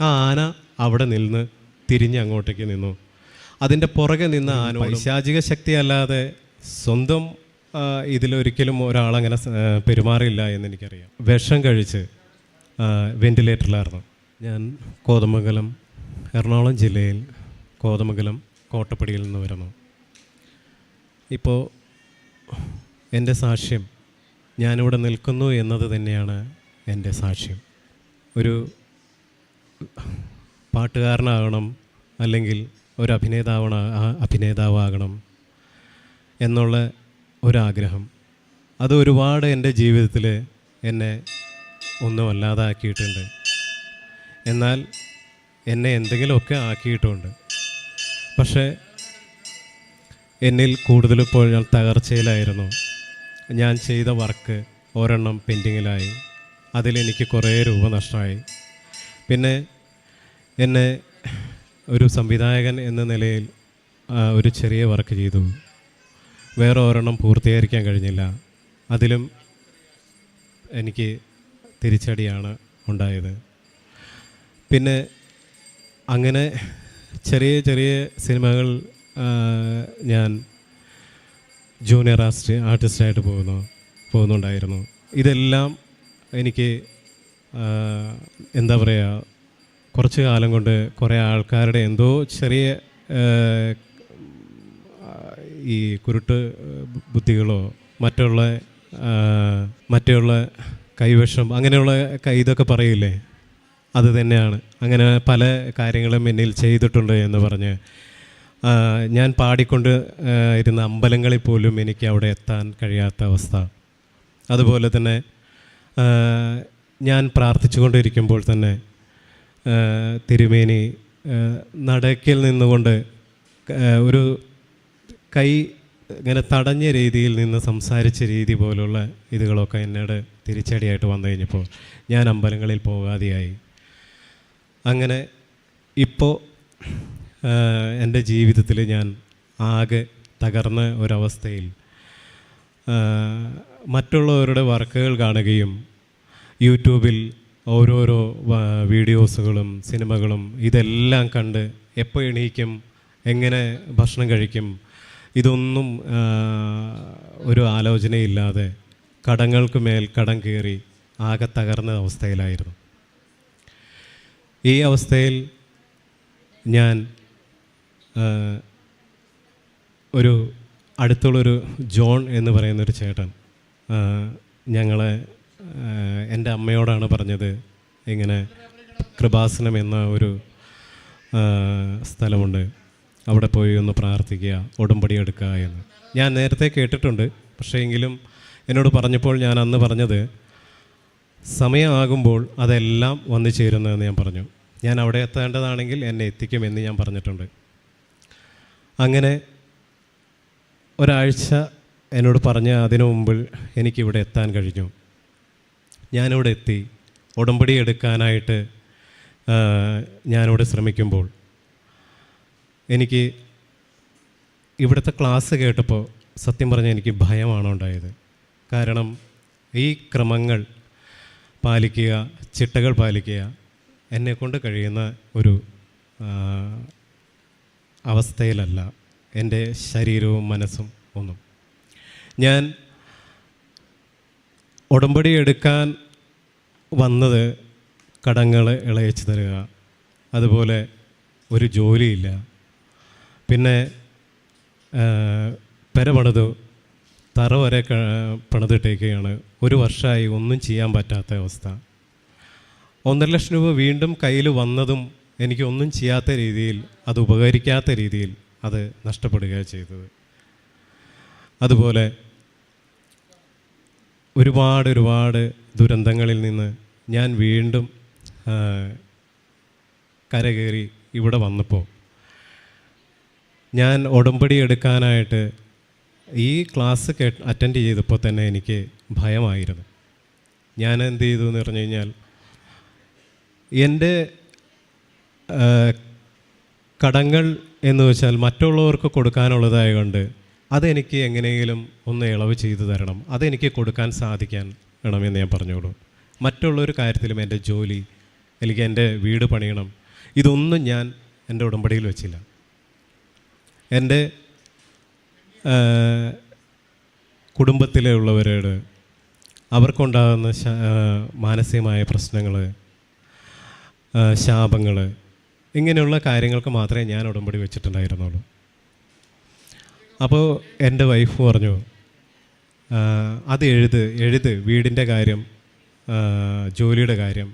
ആ ആന അവിടെ നിന്ന് തിരിഞ്ഞ് അങ്ങോട്ടേക്ക് നിന്നു. അതിന്റെ പുറകെ നിന്ന് ആന പൈശാചിക ശക്തിയല്ലാതെ സ്വന്തം ഇതിലൊരിക്കലും ഒരാളങ്ങനെ പെരുമാറില്ല എന്ന് എനിക്കറിയാം. വിഷം കഴിച്ച് വെന്റിലേറ്ററിലായിരുന്നു ഞാൻ കോതമംഗലം എറണാകുളം ജില്ലയിൽ കോതമംഗലം കോട്ടപ്പടിയിൽ നിന്ന് വരുന്നു. ഇപ്പോൾ എന്റെ സാക്ഷ്യം ഞാനിവിടെ നിൽക്കുന്നു എന്നത് തന്നെയാണ് എന്റെ സാക്ഷ്യം. ഒരു പാട്ടുകാരനാകണം അല്ലെങ്കിൽ ഒരു അഭിനേതാവണ അഭിനേതാവാകണം എന്നുള്ള ഒരാഗ്രഹം. അത് ഒരുപാട് എന്റെ ജീവിതത്തിൽ എന്നെ ഒന്നും അല്ലാതാക്കിയിട്ടുണ്ട് എന്നാൽ എന്നെ എന്തെങ്കിലുമൊക്കെ ആക്കിയിട്ടുണ്ട്. പക്ഷേ എന്നിൽ കൂടുതലും ഇപ്പോൾ ഞാൻ തകർച്ചയിലായിരുന്നു. ഞാൻ ചെയ്ത വർക്ക് ഒരെണ്ണം പെൻഡിങ്ങിലായി. അതിലെനിക്ക് കുറേ രൂപ നഷ്ടമായി. പിന്നെ എന്നെ ഒരു സംവിധായകൻ എന്ന നിലയിൽ ഒരു ചെറിയ വർക്ക് ചെയ്തു. വേറെ ഒരെണ്ണം പൂർത്തീകരിക്കാൻ കഴിഞ്ഞില്ല. അതിലും എനിക്ക് തിരിച്ചടിയാണ് ഉണ്ടായത്. പിന്നെ അങ്ങനെ ചെറിയ ചെറിയ സിനിമകൾ ഞാൻ ജൂനിയർ ആർട്ടിസ്റ്റ് ആർട്ടിസ്റ്റായിട്ട് പോകുന്നു പോകുന്നുണ്ടായിരുന്നു. ഇതെല്ലാം എനിക്ക് എന്താ പറയുക കുറച്ച് കാലം കൊണ്ട് കുറേ ആൾക്കാരുടെ എന്തോ ചെറിയ ഈ കുരുട്ട് ബുദ്ധികളോ മറ്റുള്ള മറ്റുള്ള കൈവശം അങ്ങനെയുള്ള ഇതൊക്കെ പറയില്ലേ? അത് തന്നെയാണ്. അങ്ങനെ പല കാര്യങ്ങളും എന്നിൽ ചെയ്തിട്ടുണ്ട് എന്ന് പറഞ്ഞ്. ഞാൻ പാടിക്കൊണ്ട് ഇരുന്ന അമ്പലങ്ങളിൽ പോലും എനിക്ക് അവിടെ എത്താൻ കഴിയാത്ത അവസ്ഥ. അതുപോലെ തന്നെ ഞാൻ പ്രാർത്ഥിച്ചുകൊണ്ടിരിക്കുമ്പോൾ തന്നെ തിരുമേനി നടക്കിൽ നിന്നുകൊണ്ട് ഒരു കൈ ഇങ്ങനെ തടഞ്ഞ രീതിയിൽ നിന്ന് സംസാരിച്ച രീതി പോലുള്ള ഇതുകളൊക്കെ എന്നോട് തിരിച്ചടിയായിട്ട് വന്നു കഴിഞ്ഞപ്പോൾ ഞാൻ അമ്പലങ്ങളിൽ പോകാതെയായി. അങ്ങനെ ഇപ്പോൾ എന്റെ ജീവിതത്തിൽ ഞാൻ ആകെ തകർന്ന ഒരവസ്ഥയിൽ മറ്റുള്ളവരുടെ വർക്കുകൾ കാണുകയും യൂട്യൂബിൽ ഓരോരോ വീഡിയോസുകളും സിനിമകളും ഇതെല്ലാം കണ്ട് എപ്പോൾ എണീക്കും എങ്ങനെ ഭക്ഷണം കഴിക്കും ഇതൊന്നും ഒരു ആലോചനയില്ലാതെ കടങ്ങൾക്ക് മേൽ കടം കയറി ആകെ തകർന്ന അവസ്ഥയിലായിരുന്നു. ഈ അവസ്ഥയിൽ ഞാൻ ഒരു അടുത്തുള്ളൊരു ജോൺ എന്ന് പറയുന്നൊരു ചേട്ടൻ ഞങ്ങളെ എന്റെ അമ്മയോടാണ് പറഞ്ഞത് ഇങ്ങനെ കൃപാസനം എന്ന ഒരു സ്ഥലമുണ്ട്. അവിടെ പോയി ഒന്ന് പ്രാർത്ഥിക്കുക ഉടമ്പടി എടുക്കുക എന്ന്. ഞാൻ നേരത്തെ കേട്ടിട്ടുണ്ട് പക്ഷേ എങ്കിലും എന്നോട് പറഞ്ഞപ്പോൾ ഞാൻ അന്ന് പറഞ്ഞത് സമയമാകുമ്പോൾ അതെല്ലാം വന്നു ചേരുന്നതെന്ന് ഞാൻ പറഞ്ഞു. ഞാൻ അവിടെ എത്തേണ്ടതാണെങ്കിൽ എന്നെ എത്തിക്കുമെന്ന് ഞാൻ പറഞ്ഞിട്ടുണ്ട്. അങ്ങനെ ഒരാഴ്ച എന്നോട് പറഞ്ഞ അതിനു മുമ്പിൽ എനിക്കിവിടെ എത്താൻ കഴിഞ്ഞു. ഞാനിവിടെ എത്തി. ഉടമ്പടി എടുക്കാനായിട്ട് ഞാനിവിടെ ശ്രമിക്കുമ്പോൾ എനിക്ക് ഇവിടുത്തെ ക്ലാസ് കേട്ടപ്പോൾ സത്യം പറഞ്ഞാൽ എനിക്ക് ഭയമാണ് ഉണ്ടായത്. കാരണം ഈ ക്രമങ്ങൾ പാലിക്കുക ചിട്ടകൾ പാലിക്കുക എന്നെക്കൊണ്ട് കഴിയുന്ന ഒരു അവസ്ഥയിലല്ല എന്റെ ശരീരവും മനസ്സും ഒന്നും. ഞാൻ ഉടമ്പടി എടുക്കാൻ വന്നത് കടങ്ങൾ ഇളയച്ചു തരുക അതുപോലെ ഒരു ജോലിയില്ല. പിന്നെ പെര പണിതു തറ വരെ പണിതിട്ടേക്കുകയാണ് ഒരു വർഷമായി ഒന്നും ചെയ്യാൻ പറ്റാത്ത അവസ്ഥ. ഒന്നര ലക്ഷം രൂപ വീണ്ടും കയ്യിൽ വന്നതും എനിക്ക് ഒന്നും ചെയ്യാത്ത രീതിയിൽ അത് ഉപകരിക്കാത്ത രീതിയിൽ അത് നഷ്ടപ്പെടുകയാണ് ചെയ്തത്. അതുപോലെ ഒരുപാട് ഒരുപാട് ദുരന്തങ്ങളിൽ നിന്ന് ഞാൻ വീണ്ടും കരകയറി ഇവിടെ വന്നപ്പോൾ. ഞാൻ ഉടമ്പടി എടുക്കാനായിട്ട് ഈ ക്ലാസ് കേ അറ്റൻഡ് ചെയ്തപ്പോൾ തന്നെ എനിക്ക് ഭയമായിരുന്നു. ഞാൻ എന്ത് ചെയ്തു എന്ന് പറഞ്ഞു കഴിഞ്ഞാൽ എന്റെ കടങ്ങൾ എന്ന് വെച്ചാൽ മറ്റുള്ളവർക്ക് കൊടുക്കാനുള്ളതായതുകൊണ്ട് അതെനിക്ക് എങ്ങനെയെങ്കിലും ഒന്ന് ഇളവ് ചെയ്തു തരണം. അതെനിക്ക് കൊടുക്കാൻ സാധിക്കാൻ വേണമെന്ന് ഞാൻ പറഞ്ഞോളൂ. മറ്റുള്ളൊരു കാര്യത്തിലും എന്റെ ജോലി എനിക്ക് എന്റെ വീട് പണിയണം ഇതൊന്നും ഞാൻ എന്റെ ഉടമ്പടിയിൽ വെച്ചില്ല. എന്റെ കുടുംബത്തിലെ കുടുംബത്തിലുള്ളവരോട് അവർക്കുണ്ടാകുന്ന മാനസികമായ പ്രശ്നങ്ങൾ ശാപങ്ങൾ ഇങ്ങനെയുള്ള കാര്യങ്ങൾക്ക് മാത്രമേ ഞാൻ ഉടമ്പടി വെച്ചിട്ടുണ്ടായിരുന്നുള്ളൂ. അപ്പോൾ എന്റെ വൈഫ് പറഞ്ഞു അത് എഴുത് എഴുത് വീടിന്റെ കാര്യം ജോലിയുടെ കാര്യം.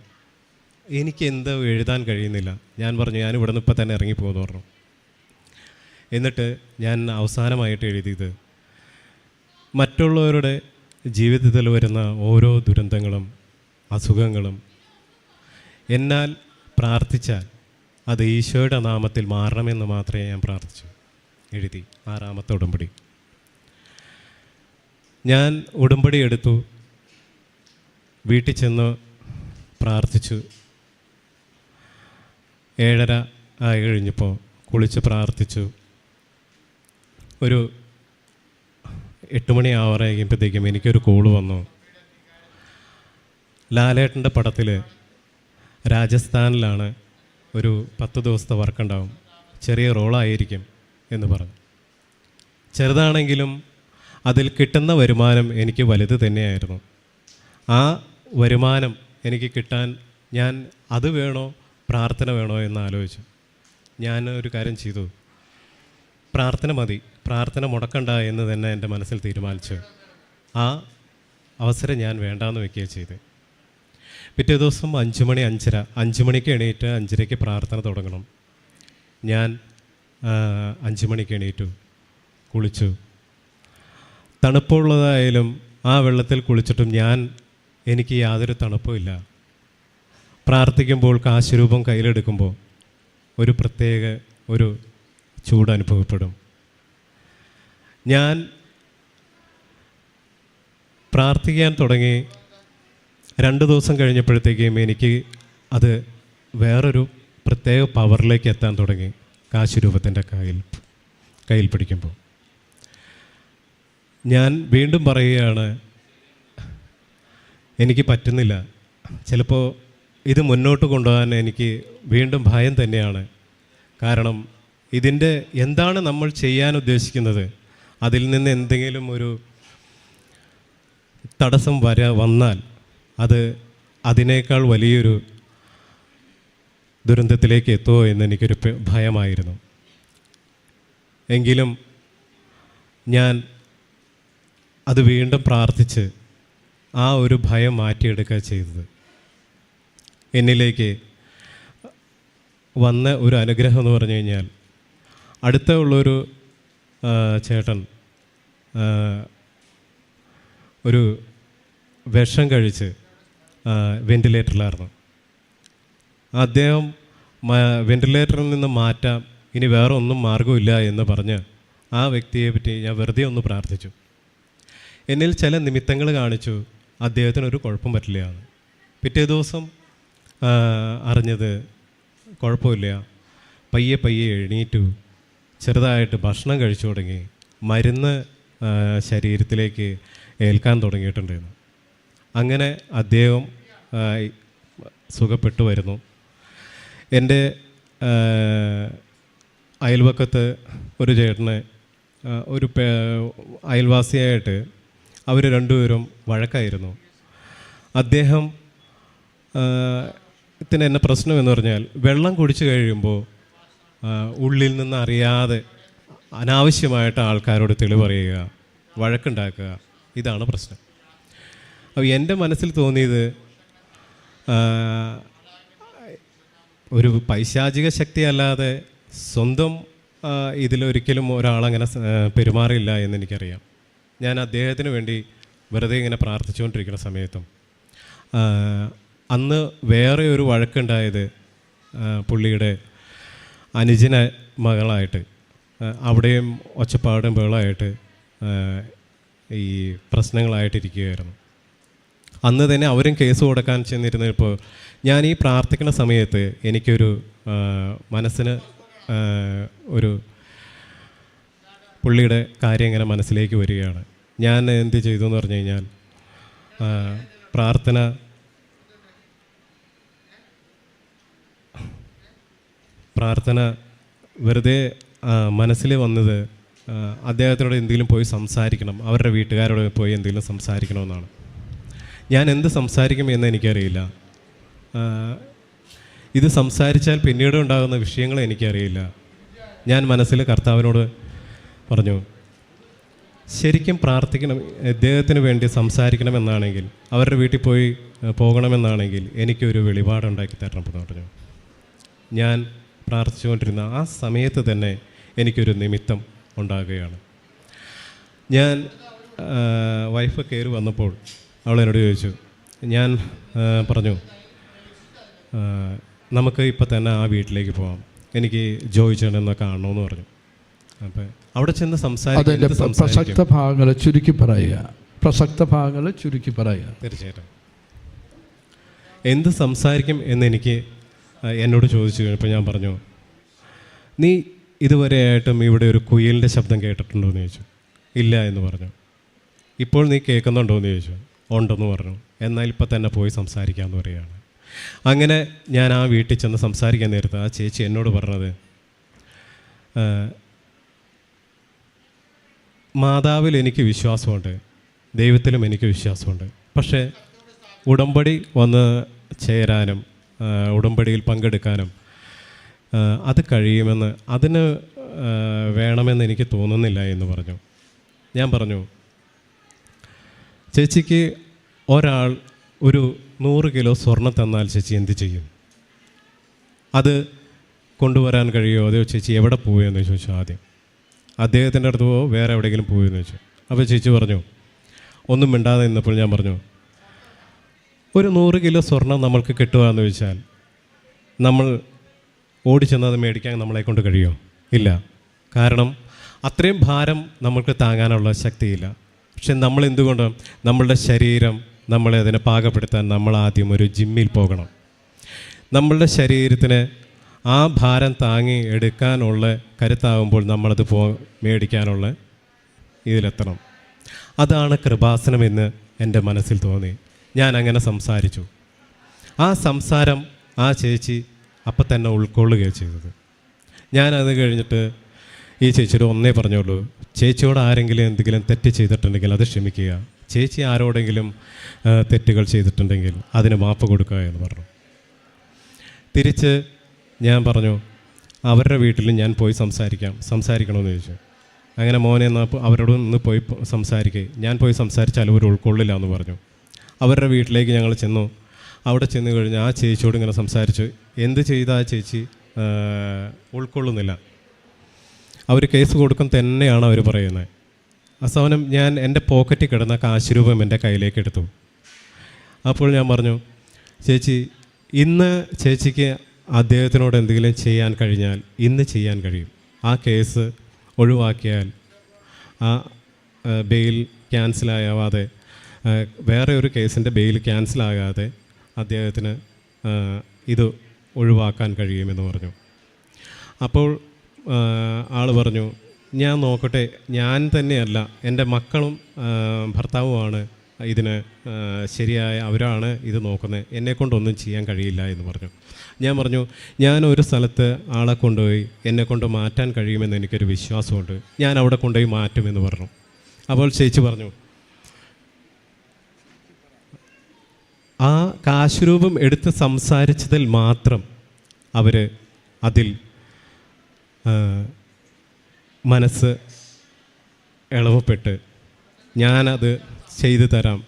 എനിക്ക് എന്തോ എഴുതാൻ കഴിയുന്നില്ല. ഞാൻ പറഞ്ഞു ഞാൻ ഇവിടെ നിന്ന് ഇപ്പം തന്നെ ഇറങ്ങിപ്പോകുന്നു പറഞ്ഞു. എന്നിട്ട് ഞാൻ അവസാനമായിട്ട് എഴുതിയത് മറ്റുള്ളവരുടെ ജീവിതത്തിൽ വരുന്ന ഓരോ ദുരന്തങ്ങളും അസുഖങ്ങളും എന്നാൽ പ്രാർത്ഥിച്ചാൽ അത് ഈശോയുടെ നാമത്തിൽ മാറണമെന്ന് മാത്രമേ ഞാൻ പ്രാർത്ഥിച്ചു. എഴുതി ആറാമത്തെ ഉടമ്പടി. ഞാൻ ഉടമ്പടി എടുത്തു. വീട്ടിൽ ചെന്ന് പ്രാർത്ഥിച്ചു. ഏഴര ആയി കഴിഞ്ഞപ്പോൾ കുളിച്ച് പ്രാർത്ഥിച്ചു. ഒരു എട്ട് മണി ആവാറാകുമ്പോഴത്തേക്കും എനിക്കൊരു കോൾ വന്നു. ലാലേട്ടന്റെ പടത്തിൽ രാജസ്ഥാനിലാണ് ഒരു പത്ത് ദിവസത്തെ വർക്കുണ്ടാവും ചെറിയ റോളായിരിക്കും എന്ന് പറഞ്ഞു. ചെറുതാണെങ്കിലും അതിൽ കിട്ടുന്ന വരുമാനം എനിക്ക് വലുത് തന്നെയായിരുന്നു. ആ വരുമാനം എനിക്ക് കിട്ടാൻ ഞാൻ അത് വേണോ പ്രാർത്ഥന വേണോ എന്ന് ആലോചിച്ചു. ഞാൻ ഒരു കാര്യം ചെയ്തു. പ്രാർത്ഥന മതി. പ്രാർത്ഥന മുടക്കണ്ട എന്ന് തന്നെ എന്റെ മനസ്സിൽ തീരുമാനിച്ചു. ആ അവസരം ഞാൻ വേണ്ടാന്ന് വെക്കുകയാണ് ചെയ്ത് പിറ്റേ ദിവസം അഞ്ച് മണി അഞ്ചര അഞ്ച് മണിക്ക് എണീറ്റ് അഞ്ചരയ്ക്ക് പ്രാർത്ഥന തുടങ്ങണം. ഞാൻ അഞ്ച് മണിക്ക് എണീറ്റു. കുളിച്ചു. തണുപ്പുള്ളതായാലും ആ വെള്ളത്തിൽ കുളിച്ചിട്ടും ഞാൻ എനിക്ക് യാതൊരു തണുപ്പുമില്ല പ്രാർത്ഥിക്കുമ്പോൾ കാശുരൂപം കയ്യിലെടുക്കുമ്പോൾ ഒരു പ്രത്യേക ഒരു ചൂട് അനുഭവപ്പെടും. ഞാൻ പ്രാർത്ഥിക്കാൻ തുടങ്ങി രണ്ട് ദിവസം കഴിഞ്ഞപ്പോഴത്തേക്കും എനിക്ക് അത് വേറൊരു പ്രത്യേക പവറിലേക്ക് എത്താൻ തുടങ്ങി. കാശുരൂപത്തിന്റെ കയ്യിൽ കയ്യിൽ പിടിക്കുമ്പോൾ. ഞാൻ വീണ്ടും പറയുകയാണ് എനിക്ക് പറ്റുന്നില്ല. ചിലപ്പോൾ ഇത് മുന്നോട്ട് കൊണ്ടുപോകാൻ എനിക്ക് വീണ്ടും ഭയം തന്നെയാണ്. കാരണം ഇതിന്റെ എന്താണ് നമ്മൾ ചെയ്യാൻ ഉദ്ദേശിക്കുന്നത്? അതിൽ നിന്ന് എന്തെങ്കിലും ഒരു തടസ്സം വര വന്നാൽ അത് അതിനേക്കാൾ വലിയൊരു ദുരന്തത്തിലേക്ക് എത്തുമോ എന്ന് എനിക്കൊരു ഭയമായിരുന്നു. എങ്കിലും ഞാൻ അത് വീണ്ടും പ്രാർത്ഥിച്ച് ആ ഒരു ഭയം മാറ്റിയെടുക്കുക ചെയ്തത്. എന്നിലേക്ക് വന്ന ഒരു അനുഗ്രഹം എന്ന് പറഞ്ഞു കഴിഞ്ഞാൽ അടുത്ത ഉള്ളൊരു ചേട്ടൻ ഒരു വിഷം കഴിച്ച് ആ, വെന്റിലേറ്ററിലായിരുന്നു. അദ്ദേഹം വെന്റിലേറ്ററിൽ നിന്ന് മാറ്റാം. ഇനി വേറെ ഒന്നും മാർഗമില്ല എന്ന് പറഞ്ഞ് ആ വ്യക്തിയെ പറ്റി ഞാൻ വെറുതെ ഒന്ന് പ്രാർത്ഥിച്ചു. എന്നിൽ ചില നിമിത്തങ്ങൾ കാണിച്ചു അദ്ദേഹത്തിന് ഒരു കുഴപ്പം പറ്റില്ല പിറ്റേ ദിവസം അറിഞ്ഞത് കുഴപ്പമില്ല. പയ്യെ പയ്യെ എണീറ്റു. ചെറുതായിട്ട് ഭക്ഷണം കഴിച്ചു തുടങ്ങി. മരുന്ന് ശരീരത്തിലേക്ക് ഏൽക്കാൻ തുടങ്ങിയിട്ടുണ്ടായിരുന്നു. അങ്ങനെ അദ്ദേഹം സുഖപ്പെട്ടു വരുന്നു. എന്റെ അയൽവക്കത്ത് ഒരു ചേട്ടനെ ഒരു അയൽവാസിയായിട്ട് അവർ രണ്ടുപേരും വഴക്കായിരുന്നു. അദ്ദേഹം ഇതിന് എന്നെ പ്രശ്നം എന്ന് പറഞ്ഞാൽ വെള്ളം കുടിച്ചു കഴിയുമ്പോൾ ഉള്ളിൽ നിന്ന് അറിയാതെ അനാവശ്യമായിട്ട് ആൾക്കാരോട് തെളിവ് പറയുക വഴക്കുണ്ടാക്കുക ഇതാണ് പ്രശ്നം. അപ്പോൾ എന്റെ മനസ്സിൽ തോന്നിയത് ഒരു പൈശാചിക ശക്തി അല്ലാതെ സ്വന്തം ഇതിലൊരിക്കലും ഒരാളങ്ങനെ പെരുമാറില്ല എന്നെനിക്കറിയാം. ഞാൻ അദ്ദേഹത്തിന് വേണ്ടി വെറുതെ ഇങ്ങനെ പ്രാർത്ഥിച്ചുകൊണ്ടിരിക്കുന്ന സമയത്തും അന്ന് വേറെ ഒരു വഴക്കുണ്ടായത് പുള്ളിയുടെ അനുജന മകളായിട്ട് അവിടെയും ഒച്ചപ്പാടും ബഹളമായിട്ട് ഈ പ്രശ്നങ്ങളായിട്ടിരിക്കുകയായിരുന്നു. അന്ന് തന്നെ അവരും കേസ് കൊടുക്കാൻ ചെന്നിരുന്നപ്പോൾ ഞാൻ ഈ പ്രാർത്ഥിക്കുന്ന സമയത്ത് എനിക്കൊരു മനസ്സിന് ഒരു പുള്ളിയുടെ കാര്യം ഇങ്ങനെ മനസ്സിലേക്ക് വരികയാണ്. ഞാൻ എന്ത് ചെയ്തു എന്ന് പറഞ്ഞു കഴിഞ്ഞാൽ പ്രാർത്ഥന പ്രാർത്ഥന വെറുതെ മനസ്സിൽ വന്നത് അദ്ദേഹത്തോട് എന്തെങ്കിലും പോയി സംസാരിക്കണം അവരുടെ വീട്ടുകാരോട് പോയി എന്തെങ്കിലും സംസാരിക്കണമെന്നാണ്. ഞാൻ എന്ത് സംസാരിക്കും എന്ന് എനിക്കറിയില്ല. ഇത് സംസാരിച്ചാൽ പിന്നീട് ഉണ്ടാകുന്ന വിഷയങ്ങൾ എനിക്കറിയില്ല. ഞാൻ മനസ്സിൽ കർത്താവിനോട് പറഞ്ഞു ശരിക്കും പ്രാർത്ഥിക്കണം ഇദ്ദേഹത്തിന് വേണ്ടി സംസാരിക്കണമെന്നാണെങ്കിൽ അവരുടെ വീട്ടിൽ പോയി പോകണമെന്നാണെങ്കിൽ എനിക്കൊരു വെളിപാടുണ്ടാക്കി തരണം എന്ന് പറഞ്ഞു. ഞാൻ പ്രാർത്ഥിച്ചുകൊണ്ടിരുന്ന ആ സമയത്ത് തന്നെ എനിക്കൊരു നിമിത്തം ഉണ്ടാകുകയാണ്. ഞാൻ വൈഫ് കയറി വന്നപ്പോൾ അവൾ എന്നോട് ചോദിച്ചു ഞാൻ പറഞ്ഞു നമുക്ക് ഇപ്പം തന്നെ ആ വീട്ടിലേക്ക് പോകാം എനിക്ക് ജോയി ചേട്ടനെ കാണണമെന്ന് പറഞ്ഞു. അപ്പം അവിടെ ചെന്ന് സംസാരിക്കും? പ്രസക്ത ഭാഗങ്ങൾ ചുരുക്കി പറയുക. പ്രസക്ത ഭാഗങ്ങൾ ചുരുക്കി പറയുക. തീർച്ചയായിട്ടും. എന്ത് സംസാരിക്കും എന്നെനിക്ക് എന്നോട് ചോദിച്ചു കഴിഞ്ഞപ്പോൾ ഞാൻ പറഞ്ഞു നീ ഇതുവരെയായിട്ടും ഇവിടെ ഒരു കുയിലിന്റെ ശബ്ദം കേട്ടിട്ടുണ്ടോ എന്ന് ചോദിച്ചു. ഇല്ല എന്ന് പറഞ്ഞു. ഇപ്പോൾ നീ കേൾക്കുന്നുണ്ടോ എന്ന് ചോദിച്ചു. ഉണ്ടെന്ന് പറഞ്ഞു. എന്നാൽ ഇപ്പം തന്നെ പോയി സംസാരിക്കാമെന്ന് പറയുകയാണ്. അങ്ങനെ ഞാൻ ആ വീട്ടിൽ ചെന്ന് സംസാരിക്കാൻ നേരത്ത് ആ ചേച്ചി എന്നോട് പറഞ്ഞത് മാതാവിൽ എനിക്ക് വിശ്വാസമുണ്ട് ദൈവത്തിലും എനിക്ക് വിശ്വാസമുണ്ട്. പക്ഷേ ഉടമ്പടി വന്ന് ചേരാനും ഉടമ്പടിയിൽ പങ്കെടുക്കാനും അത് കഴിയുമെന്ന് അതിന് വേണമെന്ന് എനിക്ക് തോന്നുന്നില്ല എന്ന് പറഞ്ഞു. ഞാൻ പറഞ്ഞു ചേച്ചിക്ക് ഒരാൾ ഒരു നൂറ് കിലോ സ്വർണം തന്നാൽ ചേച്ചി എന്ത് ചെയ്യും? അത് കൊണ്ടുവരാൻ കഴിയുമോ? അതോ ചേച്ചി എവിടെ പോവുമെന്ന് ചോദിച്ചു ആദ്യം. അദ്ദേഹത്തിന്റെ അടുത്ത് പോവോ? വേറെ എവിടെയെങ്കിലും പോവുമെന്ന് ചോദിച്ചു. അപ്പോൾ ചേച്ചി പറഞ്ഞു ഒന്നും മിണ്ടാതെ നിന്നപ്പോൾ ഞാൻ പറഞ്ഞു ഒരു നൂറ് കിലോ സ്വർണം നമ്മൾക്ക് കിട്ടുക എന്ന് വെച്ചാൽ നമ്മൾ ഓടിച്ചെന്ന് അത് മേടിക്കാൻ നമ്മളെ കൊണ്ട് കഴിയുമോ ഇല്ല. കാരണം അത്രയും ഭാരം നമ്മൾക്ക് താങ്ങാനുള്ള ശക്തിയില്ല. പക്ഷെ നമ്മൾ എന്തുകൊണ്ട്? നമ്മളുടെ ശരീരം നമ്മളെ അതിനെ പാകപ്പെടുത്താൻ നമ്മൾ ആദ്യം ഒരു ജിമ്മിൽ പോകണം. നമ്മളുടെ ശരീരത്തിന് ആ ഭാരം താങ്ങി എടുക്കാനുള്ള കരുത്താകുമ്പോൾ നമ്മളത് പോ മേടിക്കാനുള്ള ഇതിലെത്തണം. അതാണ് കൃപാസനമെന്ന് എന്റെ മനസ്സിൽ തോന്നി. ഞാൻ അങ്ങനെ സംസാരിച്ചു. ആ സംസാരം ആ ചേച്ചി അപ്പം തന്നെ ഉൾക്കൊള്ളുകയാണ് ചെയ്തത്. ഞാനത് കഴിഞ്ഞിട്ട് ഈ ചേച്ചിയോട് ഒന്നേ പറഞ്ഞോളൂ ചേച്ചിയോട് ആരെങ്കിലും എന്തെങ്കിലും തെറ്റ് ചെയ്തിട്ടുണ്ടെങ്കിൽ അത് ക്ഷമിക്കുക. ചേച്ചി ആരോടെങ്കിലും തെറ്റുകൾ ചെയ്തിട്ടുണ്ടെങ്കിൽ അതിന് മാപ്പ് കൊടുക്കുക എന്ന് പറഞ്ഞു. തിരിച്ച് ഞാൻ പറഞ്ഞു അവരുടെ വീട്ടിൽ ഞാൻ പോയി സംസാരിക്കാം സംസാരിക്കണമെന്ന് ചോദിച്ചു. അങ്ങനെ മോനെ എന്നാൽ അവരോട് ഒന്ന് പോയി സംസാരിക്കുക ഞാൻ പോയി സംസാരിച്ചാൽ അവർ ഉൾക്കൊള്ളില്ല എന്ന് പറഞ്ഞു. അവരുടെ വീട്ടിലേക്ക് ഞങ്ങൾ ചെന്നു. അവിടെ ചെന്ന് കഴിഞ്ഞ് ആ ചേച്ചിയോട് ഇങ്ങനെ സംസാരിച്ചു. എന്ത് ചെയ്ത ആ ചേച്ചി? ഉൾക്കൊള്ളുന്നില്ല. അവർ കേസ് കൊടുക്കും തന്നെയാണ് അവർ പറയുന്നത്. അവസാനം ഞാൻ എന്റെ പോക്കറ്റിൽ കിടന്ന കാശ് രൂപം എന്റെ കയ്യിലേക്ക് എടുത്തു. അപ്പോൾ ഞാൻ പറഞ്ഞു ചേച്ചി ഇന്ന് ചേച്ചിക്ക് അദ്ദേഹത്തിനോട് എന്തെങ്കിലും ചെയ്യാൻ കഴിഞ്ഞാൽ ഇന്ന് ചെയ്യാൻ കഴിയും. ആ കേസ് ഒഴിവാക്കിയാൽ ആ ബെയിൽ ക്യാൻസലായാവാതെ വേറെ ഒരു കേസിന്റെ ബെയിൽ ക്യാൻസലാകാതെ അദ്ദേഹത്തിന് ഇത് ഒഴിവാക്കാൻ കഴിയുമെന്ന് പറഞ്ഞു. അപ്പോൾ ആൾ പറഞ്ഞു ഞാൻ നോക്കട്ടെ ഞാൻ തന്നെയല്ല എന്റെ മക്കളും ഭർത്താവുമാണ് ഇതിന് ശരിയായ അവരാണ് ഇത് നോക്കുന്നത്. എന്നെക്കൊണ്ടൊന്നും ചെയ്യാൻ കഴിയില്ല എന്ന് പറഞ്ഞു. ഞാൻ പറഞ്ഞു ഞാൻ ഒരു സ്ഥലത്ത് ആളെ കൊണ്ടുപോയി എന്നെ കൊണ്ട് മാറ്റാൻ കഴിയുമെന്ന് എനിക്കൊരു വിശ്വാസമുണ്ട്. ഞാൻ അവിടെ കൊണ്ടുപോയി മാറ്റുമെന്ന് പറഞ്ഞു. അപ്പോൾ ചേച്ചി പറഞ്ഞു ആ കാശുരൂപം എടുത്ത് സംസാരിച്ചതിൽ മാത്രം അവർ അതിൽ മനസ്സ് ഇളവപ്പെട്ട് ഞാനത് ചെയ്തു തരാം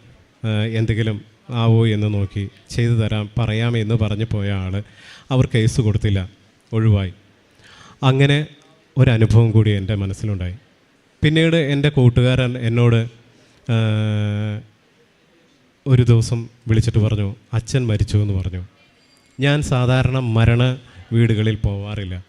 എന്തെങ്കിലും ആവോ എന്ന് നോക്കി ചെയ്തു തരാം പറയാമെന്ന് പറഞ്ഞു പോയ ആൾ അവർ കേസ് കൊടുത്തില്ല ഒഴിവായി. അങ്ങനെ ഒരനുഭവം കൂടി എന്റെ മനസ്സിലുണ്ടായി. പിന്നീട് എന്റെ കൂട്ടുകാരൻ എന്നോട് ഒരു ദിവസം വിളിച്ചിട്ട് പറഞ്ഞു അച്ഛൻ മരിച്ചു എന്ന് പറഞ്ഞു. ഞാൻ സാധാരണ മരണ വീടുകളിൽ പോവാറില്ല.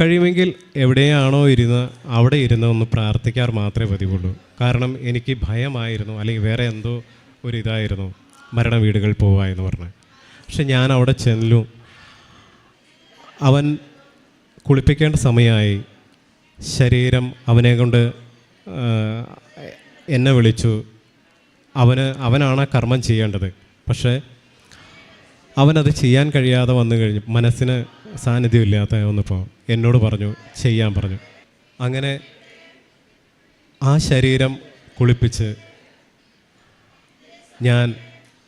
കഴിയുമെങ്കിൽ എവിടെയാണോ ഇരുന്ന് അവിടെ ഇരുന്ന് ഒന്ന് പ്രാർത്ഥിക്കാർ മാത്രമേ പതിവുള്ളൂ. കാരണം എനിക്ക് ഭയമായിരുന്നു അല്ലെങ്കിൽ വേറെ എന്തോ ഒരു ഇതായിരുന്നു മരണ വീടുകളിൽ പോവുക എന്ന് പറഞ്ഞ്. പക്ഷെ ഞാൻ അവിടെ ചെല്ലു അവൻ കുളിപ്പിക്കേണ്ട സമയമായി. ശരീരം അവനെ കൊണ്ട് എന്നെ വിളിച്ചു. അവന് അവനാണ് കർമ്മം ചെയ്യേണ്ടത്. പക്ഷേ അവനത് ചെയ്യാൻ കഴിയാതെ വന്നു കഴിഞ്ഞു. മനസ്സിന് സാന്നിധ്യമില്ലാത്ത വന്നപ്പോൾ എന്നോട് പറഞ്ഞു ചെയ്യാൻ പറഞ്ഞു. അങ്ങനെ ആ ശരീരം കുളിപ്പിച്ച് ഞാൻ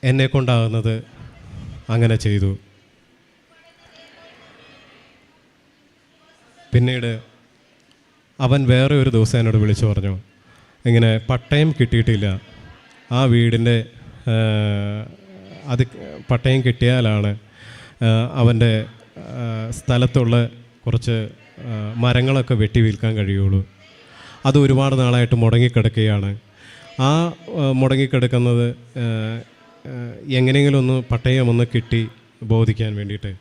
എന്നെ കൊണ്ടാകുന്നത് അങ്ങനെ ചെയ്തു. പിന്നീട് അവൻ വേറെ ഒരു ദിവസം എന്നോട് വിളിച്ചു പറഞ്ഞു ഇങ്ങനെ പട്ടയം കിട്ടിയിട്ടില്ല. ആ വീടിന്റെ അത് പട്ടയം കിട്ടിയാലാണ് അവന്റെ സ്ഥലത്തുള്ള കുറച്ച് മരങ്ങളൊക്കെ വെട്ടി വിൽക്കാൻ കഴിയുള്ളൂ. അത് ഒരുപാട് നാളായിട്ട് മുടങ്ങിക്കിടക്കുകയാണ്. ആ മുടങ്ങിക്കിടക്കുന്നത് എങ്ങനെയെങ്കിലും ഒന്ന് പട്ടയം ഒന്ന് കിട്ടി ബോധിക്കാൻ വേണ്ടിയിട്ട്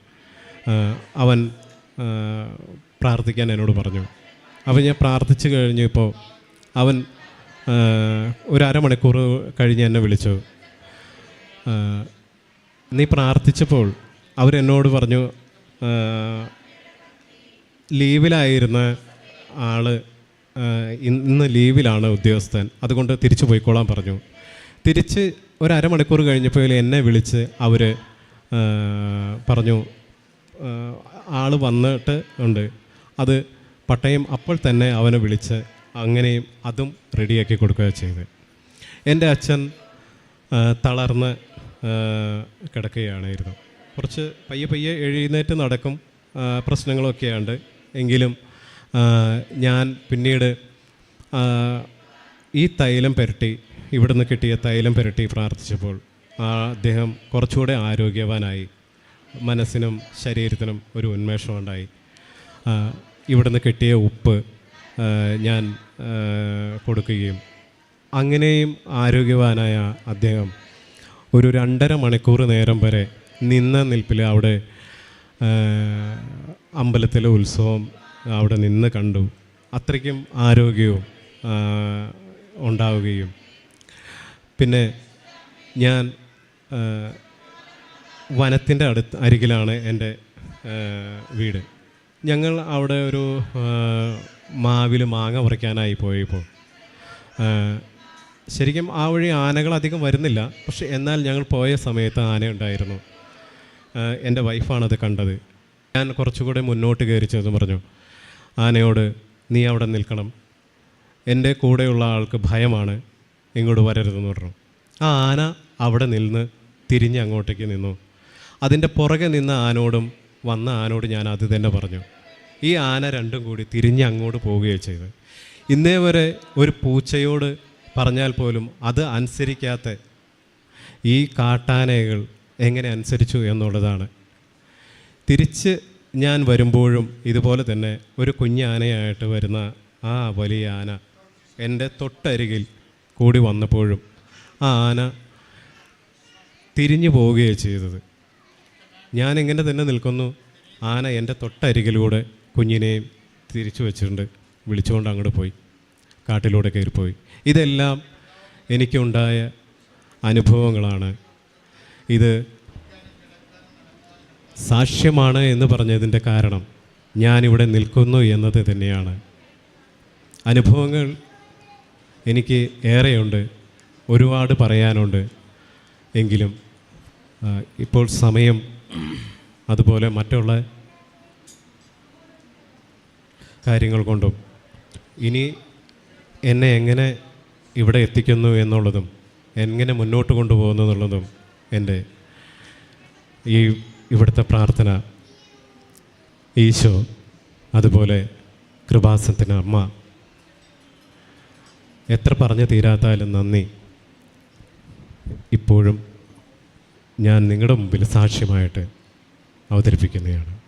അവൻ പ്രാർത്ഥിക്കാൻ എന്നോട് പറഞ്ഞു. അപ്പോൾ ഞാൻ പ്രാർത്ഥിച്ചു കഴിഞ്ഞപ്പോൾ അവൻ ഒരു അരമണിക്കൂർ കഴിഞ്ഞ് എന്നെ വിളിച്ചു. നീ പ്രാർത്ഥിച്ചപ്പോൾ അവരെന്നോട് പറഞ്ഞു ലീവിലായിരുന്ന ആൾ ഇന്ന് ലീവിലാണ് ഉദ്യോഗസ്ഥൻ. അതുകൊണ്ട് തിരിച്ചു പോയിക്കോളാൻ പറഞ്ഞു. തിരിച്ച് ഒരു അരമണിക്കൂർ കഴിഞ്ഞപ്പോൾ എന്നെ വിളിച്ച് അവർ പറഞ്ഞു ആൾ വന്നിട്ട് ഉണ്ട്. അത് പട്ടയം അപ്പോൾ തന്നെ അവനെ വിളിച്ച് അങ്ങനെയും അതും റെഡിയാക്കി കൊടുക്കുക ചെയ്ത്. എന്റെ അച്ഛൻ തളർന്ന് കിടക്കുകയാണായിരുന്നു. കുറച്ച് പയ്യെ പയ്യെ എഴുന്നേറ്റ് നടക്കും പ്രശ്നങ്ങളൊക്കെയുണ്ട്. എങ്കിലും ഞാൻ പിന്നീട് ഈ തൈലം പുരട്ടി ഇവിടുന്ന് കിട്ടിയ തൈലം പുരട്ടി പ്രാർത്ഥിച്ചപ്പോൾ അദ്ദേഹം കുറച്ചുകൂടെ ആരോഗ്യവാനായി. മനസ്സിനും ശരീരത്തിനും ഒരു ഉന്മേഷം ഉണ്ടായി. ആ, ഇവിടുന്ന് കിട്ടിയ ഉപ്പ് ഞാൻ കൊടുക്കുകയും അങ്ങനെയും ആരോഗ്യവാനായ അദ്ദേഹം ഒരു രണ്ടര മണിക്കൂർ നേരം വരെ നിന്ന നിൽപ്പിൽ അവിടെ അമ്പലത്തിലെ ഉത്സവം അവിടെ നിന്ന് കണ്ടു. അത്രയ്ക്കും ആരോഗ്യവും ഉണ്ടാവുകയും. പിന്നെ ഞാൻ വനത്തിന്റെ അടുത്ത് അരികിലാണ് എന്റെ വീട്. ഞങ്ങൾ അവിടെ ഒരു മാവിൽ മാങ്ങ പറിക്കാനായി പോയപ്പോൾ ശരിക്കും ആ വഴി ആനകൾ അധികം വരുന്നില്ല. പക്ഷെ എന്നാൽ ഞങ്ങൾ പോയ സമയത്ത് ആന ഉണ്ടായിരുന്നു. എന്റെ വൈഫാണത് കണ്ടത്. ഞാൻ കുറച്ചുകൂടെ മുന്നോട്ട് കയറി ചെന്ന് പറഞ്ഞു ആനയോട് നീ അവിടെ നിൽക്കണം. എന്റെ കൂടെയുള്ള ആൾക്ക് ഭയമാണ് ഇങ്ങോട്ട് വരരുതെന്ന് പറഞ്ഞു. ആ ആന അവിടെ നിന്ന് തിരിഞ്ഞ് അങ്ങോട്ടേക്ക് നിന്നു. അതിന്റെ പുറകെ നിന്ന ആനോടും വന്ന ആനോട് ഞാൻ അത് തന്നെ പറഞ്ഞു. ഈ ആന രണ്ടും കൂടി തിരിഞ്ഞ് അങ്ങോട്ട് പോവുകയാണ് ചെയ്തത്. ഇന്നേ വരെ ഒരു പൂച്ചയോട് പറഞ്ഞാൽ പോലും അത് അനുസരിക്കാത്ത ഈ കാട്ടാനകൾ എങ്ങനെ അനുസരിച്ചു എന്നുള്ളതാണ്. തിരിച്ച് ഞാൻ വരുമ്പോഴും ഇതുപോലെ തന്നെ ഒരു കുഞ്ഞാനയായിട്ട് വരുന്ന ആ വലിയ ആന എന്റെ തൊട്ടരികിൽ കൂടി വന്നപ്പോഴും ആ ആന തിരിഞ്ഞു പോവുകയാണ് ചെയ്തത്. ഞാൻ എങ്ങനെ തന്നെ നിൽക്കുന്നു. ആന എന്റെ തൊട്ടരികിലൂടെ കുഞ്ഞിനെയും തിരിച്ചു വെച്ചിട്ടുണ്ട്. വിളിച്ചുകൊണ്ട് അങ്ങോട്ട് പോയി. കാട്ടിലൂടെ കയറിപ്പോയി. ഇതെല്ലാം എനിക്കുണ്ടായ അനുഭവങ്ങളാണ്. ഇത് സാക്ഷ്യമാണ് എന്ന് പറഞ്ഞതിന്റെ കാരണം ഞാനിവിടെ നിൽക്കുന്നു എന്നത് തന്നെയാണ്. അനുഭവങ്ങൾ എനിക്ക് ഏറെയുണ്ട് ഒരുപാട് പറയാനുണ്ട്. എങ്കിലും ഇപ്പോൾ സമയം അതുപോലെ മറ്റുള്ള കാര്യങ്ങൾ കൊണ്ടും ഇനി എന്നെ എങ്ങനെ ഇവിടെ എത്തിക്കുന്നു എന്നുള്ളതും എങ്ങനെ മുന്നോട്ട് കൊണ്ടുപോകുന്നു എന്നുള്ളതും എന്റെ ഈ ഇവിടുത്തെ പ്രാർത്ഥന ഈശോ അതുപോലെ കൃപാസനത്തിന് അമ്മ എത്ര പറഞ്ഞു തീരാത്താലും നന്ദി. ഇപ്പോഴും ഞാൻ നിങ്ങളുടെ മുമ്പിൽ സാക്ഷ്യമായിട്ട് അവതരിപ്പിക്കുന്നതാണ്.